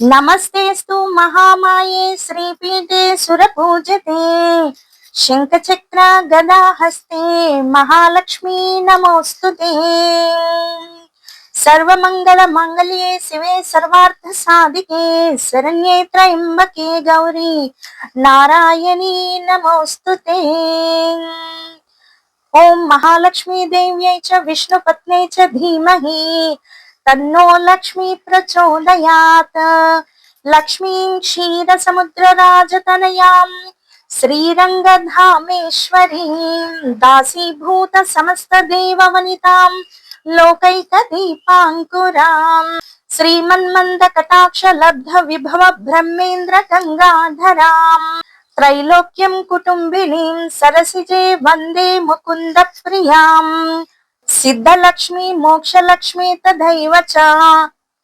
నమస్తేస్తు మహామాయే శ్రీపీఠే సురపూజతే శంఖచక్ర గదా హస్తే మహాలక్ష్మీ నమోస్తుతే. సర్వమంగళ మంగళే శివే సర్వార్థ సాధికే శరణ్యే త్రయంబకే గౌరీ నారాయణీ నమోస్తుతే. ఓం మహాలక్ష్మీ దేవ్యై చ విష్ణుపత్నే చ ధీమహి తన్నో లక్ష్మీ ప్రచోదయాత్ లక్ష్మీం క్షీర సముద్ర రాజతనయాం శ్రీరంగధామేశ్వరీం దాసీభూత సమస్త దేవవనితాం లోకైక దీపాంకురాం శ్రీమన్మంద కటాక్ష లబ్ధ విభవ సిద్ధలక్ష్మి మోక్షలక్ష్మి తదైవ చ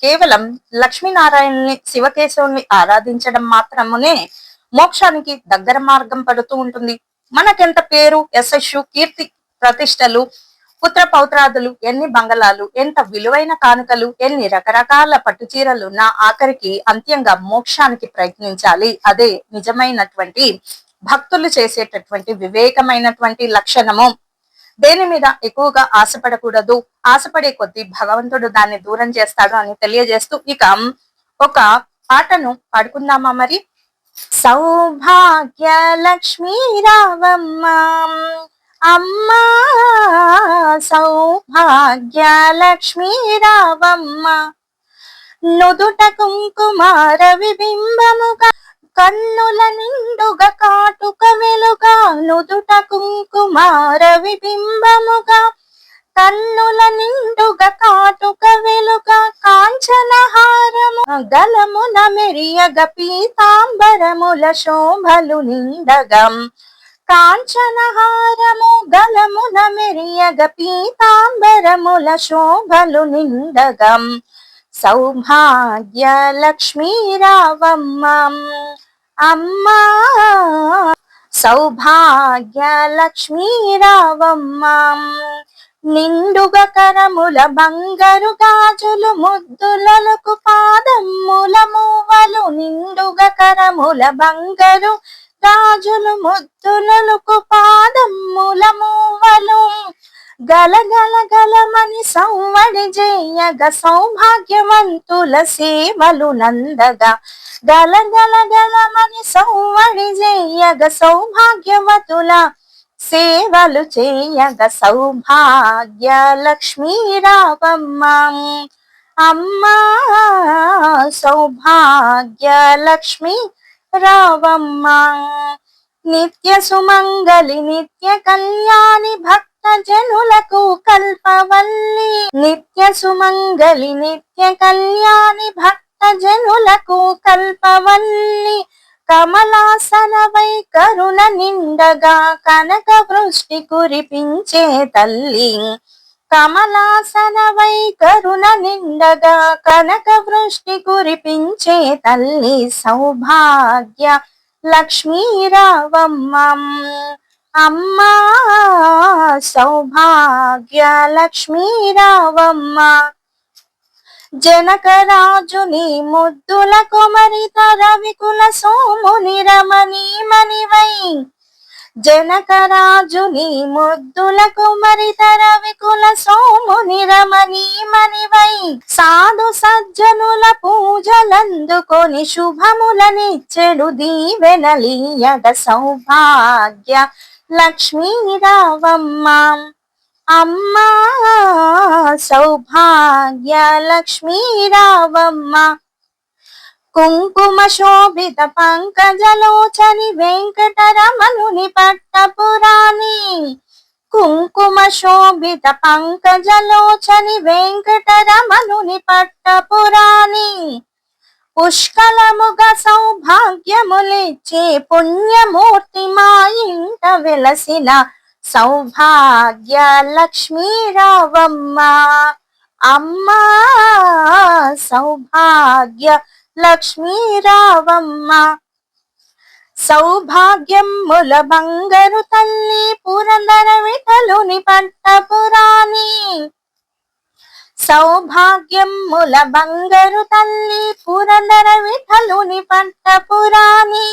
కేవలం లక్ష్మీనారాయణని శివకేశవుని ఆరాధించడం మాత్రమునే మోక్షానికి దగ్గర మార్గం పడుతూ ఉంటుంది. మనకెంత పేరు యశస్సు కీర్తి ప్రతిష్టలు పుత్ర పౌత్రాదులు ఎన్ని బంగళాలు ఎంత విలువైన కానుకలు ఎన్ని రకరకాల పట్టుచీరలు నా ఆఖరికి అంత్యంగా మోక్షానికి ప్రయత్నించాలి. అదే నిజమైనటువంటి భక్తులు చేసేటటువంటి వివేకమైనటువంటి లక్షణము. దేని మీద ఎక్కువగా ఆశపడకూడదు? ఆశపడే కొద్దీ భగవంతుడు దాన్ని దూరం చేస్తాడు అని తెలియజేస్తూ ఇక ఒక పాటను పాడుకుందామా మరి? సౌభాగ్య లక్ష్మీ రావమ్మ. అమ్మా సౌభాగ్య లక్ష్మీ రావమ్మ. నుదుట కుంకుమార విబింబముగా కన్నుల నిండుగా కాటుక వెలుగా నుదుట కుంకుమార విబింబముగా కన్నుల నిండుగా కాటుక వెలుగా కాంచనహారము గలమున మెరియగ పీతాంబరముల శోభలు నిండగం. కాంచనహారము గలమున మెరియగ పీతాంబరముల శోభలు నిండగం. సౌభాగ్య లక్ష్మీ రావమ్మ అమ్మా! సౌభాగ్య లక్ష్మీ రావమ్మ నిండుగ కరముల బంగారు గాజులు ముద్దులకు పాదమ్ముల మూవలు నిండుగ కరముల బంగారు గాజులు ముద్దులకు పాదమ్ముల మూవలు. గల గల గలమని సౌవడి జేయగ సౌభాగ్యవంతుల సేవలు నందగా. గల గల గలమని సౌవడి జేయగ సౌభాగ్యవతుల సేవలు చేయగ సౌభాగ్య లక్ష్మీ రావమ్మ. అమ్మా సౌభాగ్య లక్ష్మి రావమ్మ. నిత్య సుమంగళి నిత్య కళ్యాణి భక్తి జనులకు కల్పవల్లి నిత్య సుమంగళి నిత్య కళ్యాణి భక్త జనులకు కల్పవల్లి. కమలాసనవై కరుణ నిండగా కనక వృష్టి కురిపించే తల్లి. కమలాసనవై కరుణ నిండగా కనక వృష్టి కురిపించే తల్లి. సౌభాగ్య లక్ష్మీరావమ్మ. అమ్మా సౌభాగ్య లక్ష్మీరావమ్మ జనకరాజుని ముద్దుల కుమరిత రవికుల సోముని రమణి మణివై జనకరాజుని ముద్దుల కుమరిత రవికుల సోముని రమణి మణివై సాధు సజ్జనుల పూజలందుకొని శుభములనిచ్చెడు దీవెనలీయగ సౌభాగ్య లక్ష్మీ రావమ్మ. అమ్మా సౌభాగ్య లక్ష్మీ రావమ్మ. కుంకుమ శోభిత పంకజలోచని వెంకటరమణుని పట్టపురాణి. కుంకుమ శోభిత పంకజలోచని వెంకటరమణుని పట్టపురాణి. పుష్కలముగ సౌభాగ్యములిచ్చే పుణ్యమూర్తి మా ఇంట వెలసిన సౌభాగ్య లక్ష్మీ రావమ్మ అమ్మా సౌభాగ్య లక్ష్మీ రావమ్మ సౌభాగ్యముల బంగరు తల్లి పురందర విఠలుని పట్టపురాణి సౌభాగ్యముల బంగరు తల్లి పురందర పట్టపురాణి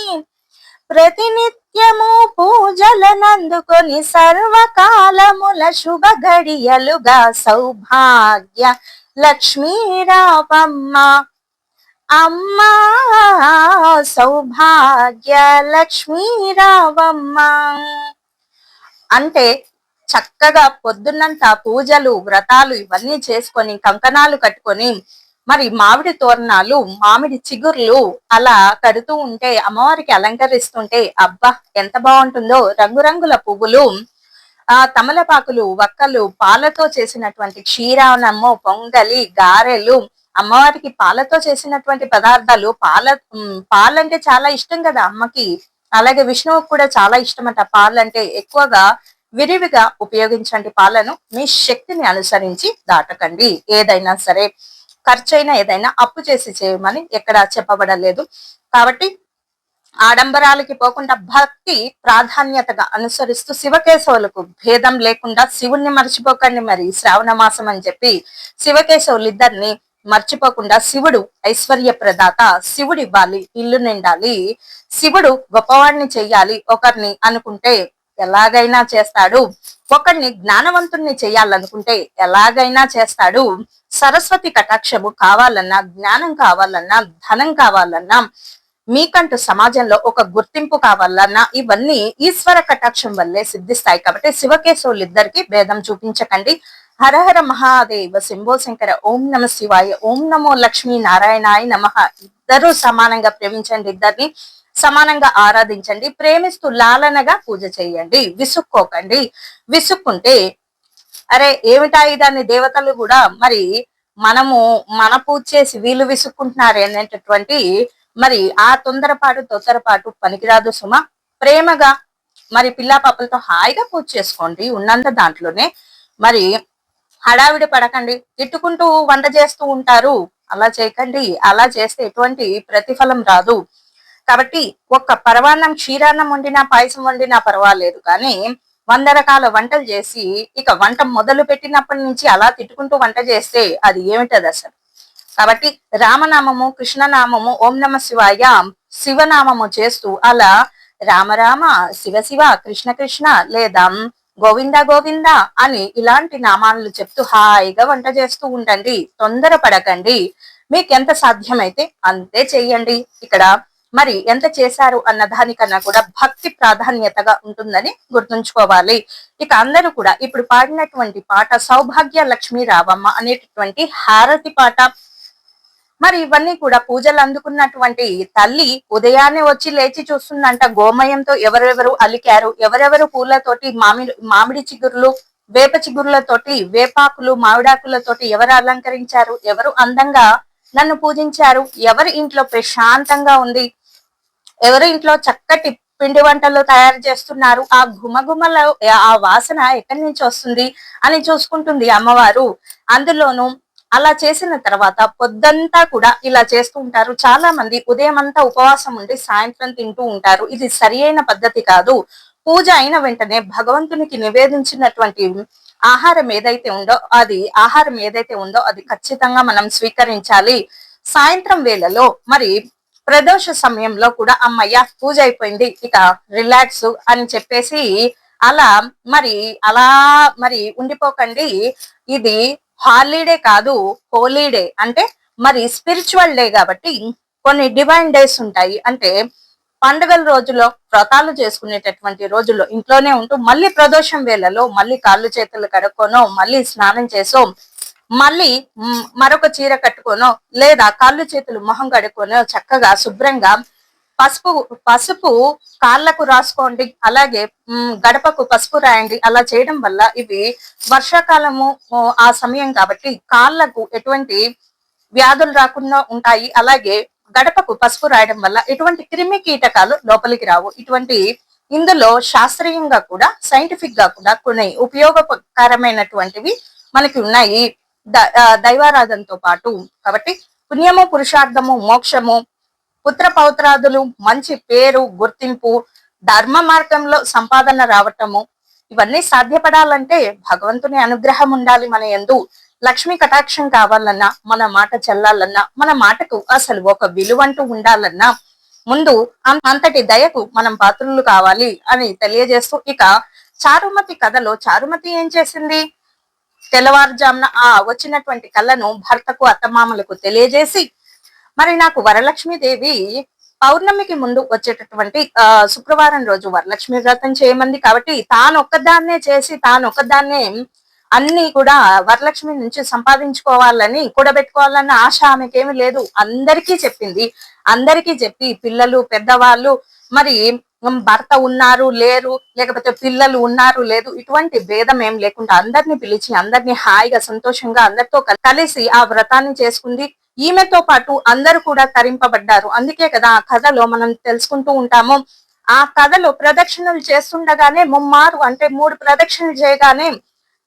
ప్రతినిత్యము పూజలనందుకొని సర్వకాలముల శుభ గడియలుగా సౌభాగ్య లక్ష్మీరావమ్మ. అమ్మా సౌభాగ్య లక్ష్మీరావమ్మ. అంటే చక్కగా పొద్దున్నంత పూజలు వ్రతాలు ఇవన్నీ చేసుకొని కంకణాలు కట్టుకొని మరి మామిడి తోరణాలు మామిడి చిగుర్లు అలా కడుతూ ఉంటే అమ్మవారికి అలంకరిస్తుంటే అబ్బా ఎంత బాగుంటుందో. రంగురంగుల పువ్వులు ఆ తమలపాకులు వక్కలు పాలతో చేసినటువంటి క్షీరానము పొంగలి గారెలు అమ్మవారికి పాలతో చేసినటువంటి పదార్థాలు. పాల పాలంటే చాలా ఇష్టం కదా అమ్మకి. అలాగే విష్ణువుకు కూడా చాలా ఇష్టం అంట పాలంటే ఎక్కువగా విరివిగా ఉపయోగించండి పాలను. మీ శక్తిని అనుసరించి దాటకండి. ఏదైనా సరే ఖర్చైనా ఏదైనా అప్పు చేసి చేయమని ఎక్కడ చెప్పబడలేదు. కాబట్టి ఆడంబరాలకి పోకుండా భక్తి ప్రాధాన్యతగా అనుసరిస్తూ శివకేశవులకు భేదం లేకుండా శివుణ్ణి మర్చిపోకండి మరి శ్రావణ మాసం అని చెప్పి శివకేశవులు ఇద్దరిని మర్చిపోకుండా శివుడు ఐశ్వర్య ప్రదాత శివుడు ఇవ్వాలి ఇల్లు నిండాలి. శివుడు గొప్పవాడిని చెయ్యాలి ఒకరిని అనుకుంటే ఎలాగైనా చేస్తాడు. ఒకరిని జ్ఞానవంతుణ్ణి చేయాలనుకుంటే ఎలాగైనా చేస్తాడు. సరస్వతి కటాక్షము కావాలన్నా జ్ఞానం కావాలన్నా ధనం కావాలన్నా మీకంటూ సమాజంలో ఒక గుర్తింపు కావాలన్నా ఇవన్నీ ఈశ్వర కటాక్షం వల్లే సిద్ధిస్తాయి. కాబట్టి శివకేశవులు ఇద్దరికి భేదం చూపించకండి. హరహర మహాదేవ శంభో శంకర ఓం నమ శివాయ ఓం నమో లక్ష్మీ నారాయణాయ నమ. ఇద్దరూ సమానంగా ప్రేమించండి ఇద్దరిని. సమానంగా ఆరాధించండి. ప్రేమిస్తూ లాలనగా పూజ చేయండి. విసుక్కోకండి. విసుక్కుంటే అరే ఏమిటా దాన్ని దేవతలు కూడా? మరి మనము మన పూజ చేసి వీళ్ళు విసుక్కుంటున్నారు అనేటటువంటి మరి ఆ తొందరపాటు తొందరపాటు పనికిరాదు సుమ. ప్రేమగా మరి పిల్లా పాపలతో హాయిగా పూజ చేసుకోండి. ఉన్నంత దాంట్లోనే మరి హడావిడి పడకండి. తిట్టుకుంటూ వంట చేస్తూ ఉంటారు. అలా చేయకండి. అలా చేస్తే ఎటువంటి ప్రతిఫలం రాదు. కాబట్టి ఒక్క పరవాన్నం క్షీరాన్నం వండినా పాయసం వండినా పర్వాలేదు. కానీ వంద రకాల వంటలు చేసి ఇక వంట మొదలు పెట్టినప్పటి నుంచి అలా తిట్టుకుంటూ వంట చేస్తే అది ఏమిటది అసలు? కాబట్టి రామనామము కృష్ణనామము ఓం నమ శివాయ శివనామము చేస్తూ అలా రామరామ శివ శివ కృష్ణ కృష్ణ లేదా గోవింద గోవింద అని ఇలాంటి నామాలను చెప్తూ హాయిగా వంట చేస్తూ ఉండండి. తొందర పడకండి మీకు ఎంత సాధ్యమైతే అంతే చెయ్యండి. ఇక్కడ మరి ఎంత చేశారు అన్న దానికన్నా కూడా భక్తి ప్రాధాన్యతగా ఉంటుందని గుర్తుంచుకోవాలి. ఇక అందరూ కూడా ఇప్పుడు పాడినటువంటి పాట సౌభాగ్య లక్ష్మీ రావమ్మ అనేటటువంటి హారతి పాట. మరి ఇవన్నీ కూడా పూజలు అందుకున్నటువంటి తల్లి ఉదయాన్నే వచ్చి లేచి చూస్తుందంట గోమయంతో ఎవరెవరు అలికారు ఎవరెవరు పూలతోటి మామిడి మామిడి చిగురులు వేప చిగురులతోటి వేపాకులు మామిడాకులతోటి ఎవరు అలంకరించారు ఎవరు అందంగా నన్ను పూజించారు ఎవరి ఇంట్లో ప్రశాంతంగా ఉంది ఎవరు ఇంట్లో చక్కటి పిండి వంటలు తయారు చేస్తున్నారు. ఆ గుమగుమల ఆ వాసన ఎక్కడి నుంచి వస్తుంది అని చూసుకుంటుంది అమ్మవారు. అందులోనూ అలా చేసిన తర్వాత పొద్దంతా కూడా ఇలా చేస్తూ ఉంటారు. చాలా మంది ఉదయం అంతా ఉపవాసం ఉండి సాయంత్రం తింటూ ఉంటారు. ఇది సరి పద్ధతి కాదు. పూజ అయిన వెంటనే భగవంతునికి నివేదించినటువంటి ఆహారం ఏదైతే ఉందో అది ఆహారం ఏదైతే ఉందో అది ఖచ్చితంగా మనం స్వీకరించాలి. సాయంత్రం వేళలో మరి ప్రదోష సమయంలో కూడా అమ్మయ్య పూజ అయిపోయింది. ఇక రిలాక్స్ అని చెప్పేసి అలా మరి అలా మరి ఉండిపోకండి. ఇది హాలిడే కాదు హోలీడే అంటే మరి స్పిరిచువల్ డే కాబట్టి కొన్ని డివైన్ డేస్ ఉంటాయి. అంటే పండుగల రోజుల్లో వ్రతాలు చేసుకునేటటువంటి రోజుల్లో ఇంట్లోనే ఉంటూ మళ్ళీ ప్రదోషం వేళలో మళ్ళీ కాళ్ళు చేతులు కడుక్కోనో మళ్ళీ స్నానం చేసో మళ్ళీ మరొక చీర కట్టుకోనో లేదా కాళ్ళు చేతులు మొహం కడుక్కోనో చక్కగా శుభ్రంగా పసుపు పసుపు కాళ్ళకు రాసుకోండి. అలాగే గడపకు పసుపు రాయండి. అలా చేయడం వల్ల ఇవి వర్షాకాలము ఆ సమయం కాబట్టి కాళ్ళకు ఎటువంటి వ్యాధులు రాకుండా ఉంటాయి. అలాగే గడపకు పసుపు రాయడం వల్ల ఎటువంటి క్రిమి కీటకాలు లోపలికి రావు. ఇటువంటి ఇందులో శాస్త్రీయంగా కూడా సైంటిఫిక్గా కూడా కొన్ని ఉపయోగకరమైనటువంటివి మనకి ఉన్నాయి. దైవారాధనతో పాటు కాబట్టి పుణ్యము పురుషార్థము మోక్షము పుత్ర పౌత్రాదులు మంచి పేరు గుర్తింపు ధర్మ మార్గంలో సంపాదన రావటము ఇవన్నీ సాధ్యపడాలంటే భగవంతుని అనుగ్రహం ఉండాలి మన ఎందు లక్ష్మీ కటాక్షం కావాలన్నా మన మాట చెల్లాలన్నా మన మాటకు అసలు ఒక విలువంటూ ఉండాలన్నా ముందు అంతటి దయకు మనం పాత్రులు కావాలి అని తెలియజేస్తూ ఇక చారుమతి కథలో చారుమతి ఏం చేసింది? తెల్లవారుజామున ఆ వచ్చినటువంటి కళ్ళను భర్తకు అత్తమామలకు తెలియజేసి మరి నాకు వరలక్ష్మీదేవి పౌర్ణమికి ముందు వచ్చేటటువంటి ఆ శుక్రవారం రోజు వరలక్ష్మి వ్రతం చేయమంది. కాబట్టి తాను ఒక్కదాన్నే చేసి తాను ఒక్కదాన్నే అన్ని కూడా వరలక్ష్మి నుంచి సంపాదించుకోవాలని కూడబెట్టుకోవాలన్న ఆశ ఆమెకేమి లేదు. అందరికీ చెప్పింది. అందరికీ చెప్పి పిల్లలు పెద్దవాళ్ళు మరి భర్త ఉన్నారు లేరు లేకపోతే పిల్లలు ఉన్నారు లేదు ఇటువంటి భేదం ఏం లేకుండా అందరినీ పిలిచి అందరినీ హాయిగా సంతోషంగా అందరితో కలిసి ఆ వ్రతాన్ని చేసుకుంది. ఈమెతో పాటు అందరూ కూడా తరింపబడ్డారు. అందుకే కదా ఆ కథలో మనం తెలుసుకుంటూ ఉంటాము. ఆ కథలో ప్రదక్షిణలు చేస్తుండగానే ముమ్మారు అంటే మూడు ప్రదక్షిణలు చేయగానే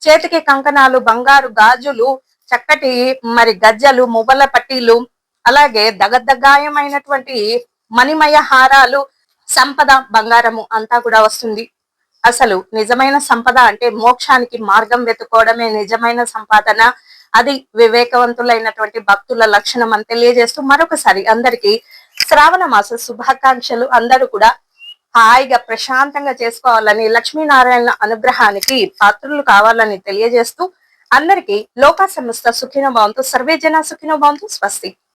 చేతికి కంకణాలు బంగారు గాజులు చక్కటి మరి గజ్జలు మువ్వల పట్టీలు అలాగే దగదగాయమైనటువంటి మణిమయ హారాలు సంపద బంగారము అంతా కూడా వస్తుంది. అసలు నిజమైన సంపద అంటే మోక్షానికి మార్గం వెతుకోవడమే నిజమైన సంపాదన. అది వివేకవంతులైనటువంటి భక్తుల లక్షణం అని తెలియజేస్తూ మరొకసారి అందరికీ శ్రావణ మాస శుభాకాంక్షలు. అందరూ కూడా హాయిగా ప్రశాంతంగా చేసుకోవాలని లక్ష్మీనారాయణ అనుగ్రహానికి పాత్రులు కావాలని తెలియజేస్తూ అందరికీ లోక సంస్థ సుఖినో భవంతు. సర్వే జన సుఖినో భవంతు. స్వస్తి.